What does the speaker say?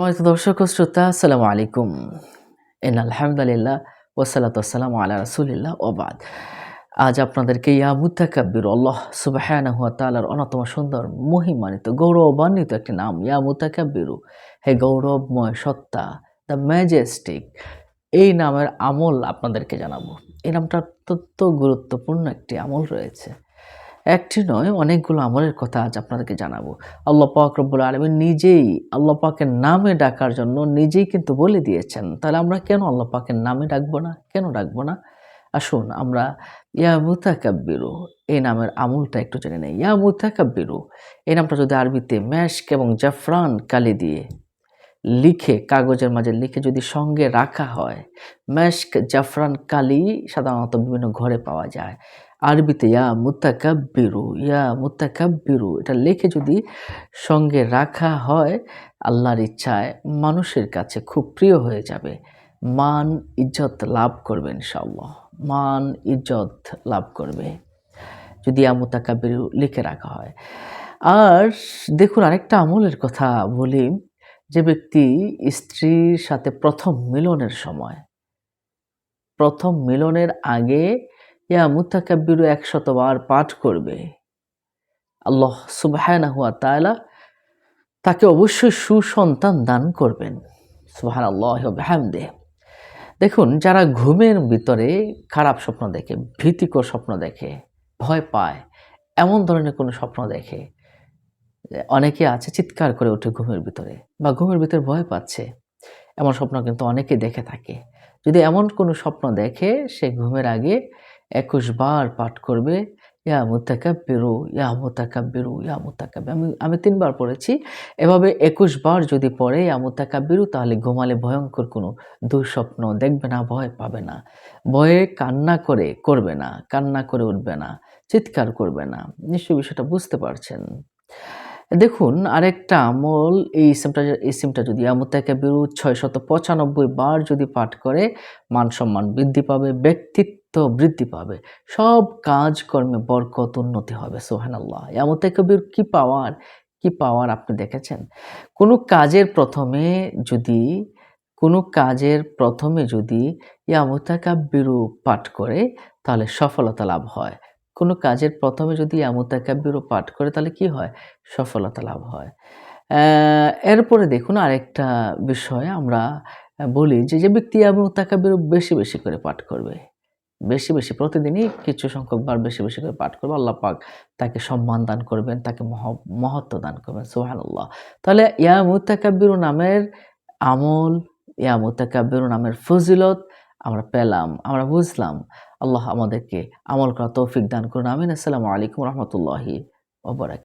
সম্মানিত দর্শক ও শ্রোতা আসসালামু আলাইকুম এন আলহামদুলিল্লাহ ওসালাত আসসালাম আলা রাসুলিল্লাহ ওবাদ আজ আপনাদেরকে ইয়া মুতাকাব্বির আল্লাহ সুবাহানা হুয়া তালার অন্যতম সুন্দর মহিমানিত গৌরবান্বিত একটি নাম ইয়া মুতাকাব্বিরু হে গৌরবময় সত্তা দ্য ম্যাজেস্টিক এই নামের আমল আপনাদেরকে জানাব এই নামটা অত্যন্ত গুরুত্বপূর্ণ একটি আমল রয়েছে একটি নয়, অনেকগুলো আমলের কথা আজ আপনাদেরকে জানাব। আল্লাহ পাক রব্বুল আলমী নিজেই আল্লাহ পাকের নামে ডাকার জন্য নিজেই কিন্তু বলে দিয়েছেন। তাহলে আমরা কেন আল্লাহ পাকের নামে ডাকবো না? কেন ডাকবো না? আসুন আমরা ইয়া মুতাকাব্বিরু, এই নামের আমলটা একটু জেনে নেই। ইয়া মুতাকাব্বিরু, এই নামটা যদি আরবিতে ম্যাশক এবং জাফরান কালি দিয়ে লিখে, কাগজের মাঝে লিখে যদি সঙ্গে রাখা হয় ম্যাশক জাফরান, কালি সাধারণত বিভিন্ন ঘরে পাওয়া যায়। আরবিতে, ইয়া মুতাকাব্বিরু ইয়া মুতাকাব্বিরু, এটা লিখে যদি সঙ্গে রাখা হয়, আল্লাহর ইচ্ছায় মানুষের কাছে খুব প্রিয় হয়ে যাবে। মান ইজ্জত লাভ করবে ইনশাআল্লাহ। মান ইজ্জত লাভ করবে। যদি মুতাকাব্বিরু লিখে রাখা হয়। আর দেখুন, আরেকটা আমলের কথা বলি, যে ব্যক্তি স্ত্রীর সাথে প্রথম মিলনের সময়, প্রথম মিলনের আগে ইয়া মুতাকাব্বিরু একশতবার পাঠ করবে। আল্লাহ সুবাহানা হুয়া তাআলা তাকে অবশ্যই সুসন্তান দান করবেন। সুবাহান আল্লাহ হামদে দেখুন, যারা ঘুমের ভিতরে খারাপ স্বপ্ন দেখে, ভীতিকর স্বপ্ন দেখে, ভয় পায়, এমন ধরনের কোনো স্বপ্ন দেখে, অনেকে আছে চিৎকার করে ওঠে ঘুমের ভিতরে বা ঘুমের ভিতরে ভয় পাচ্ছে, এমন স্বপ্ন কিন্তু অনেকে দেখে থাকে। যদি এমন কোনো স্বপ্ন দেখে, সে ঘুমের আগে একুশ বার পাঠ করবে, ইয়া মুতাকা বেরু ইয়া মুতাকা বেরু ইয়া মুতাকা আমি আমি তিনবার পড়েছি। এভাবে একুশ বার যদি পড়ে ইয়া মুতাকা বেরু তাহলে ঘুমালে ভয়ঙ্কর কোনো দুঃস্বপ্ন। দেখবে না, ভয় পাবে না। ভয়ে কান্না করে করবে না, কান্না করে উঠবে না, চিৎকার করবে না। নিশ্চয়ই বিষয়টা বুঝতে পারছেন। দেখুন, আরেকটা আমল, এই ইসিমটা এই সিমটা যদি আমতাকে বিরু ছয় শত পঁচানব্বই বার যদি পাঠ করে, মান সম্মান বৃদ্ধি পাবে, ব্যক্তিত্ব বৃদ্ধি পাবে। সব কাজকর্মে বরকত উন্নতি হবে সোহান আল্লাহ আমতাকে বির কী পাওয়ার? কি পাওয়ার আপনি দেখেছেন? কোনো কাজের প্রথমে যদি, কোনো কাজের প্রথমে যদি ইয়ামতাকা বিরু পাঠ করে, তাহলে সফলতা লাভ হয়। কোনো কাজের প্রথমে যদি আমতাকাব্যিরও পাঠ করে, তাহলে কি হয়? সফলতা লাভ হয়। এরপরে দেখুন আরেকটা বিষয় আমরা বলি যে যে ব্যক্তি আমতাকাব্যিরও বেশি বেশি করে পাঠ করবে বেশি বেশি, প্রতিদিনই কিছু সংখ্যক বার বেশি বেশি করে পাঠ করবে। আল্লাহ পাক তাকে সম্মান দান করবেন, তাকে মহত্ব দান করবেন সোহানুল্লাহ তাহলে ইয়া মুতাকাব্বিরু নামের আমল, ইয়া মুতাকাব্বিরু নামের ফজিলত আমরা পেলাম, আমরা বুঝলাম। আল্লাহ আমাদেরকে আমল করা তৌফিক দান করুন, আমিন। আসসালামু আলাইকুম রহমতুল্লাহি ওবরাক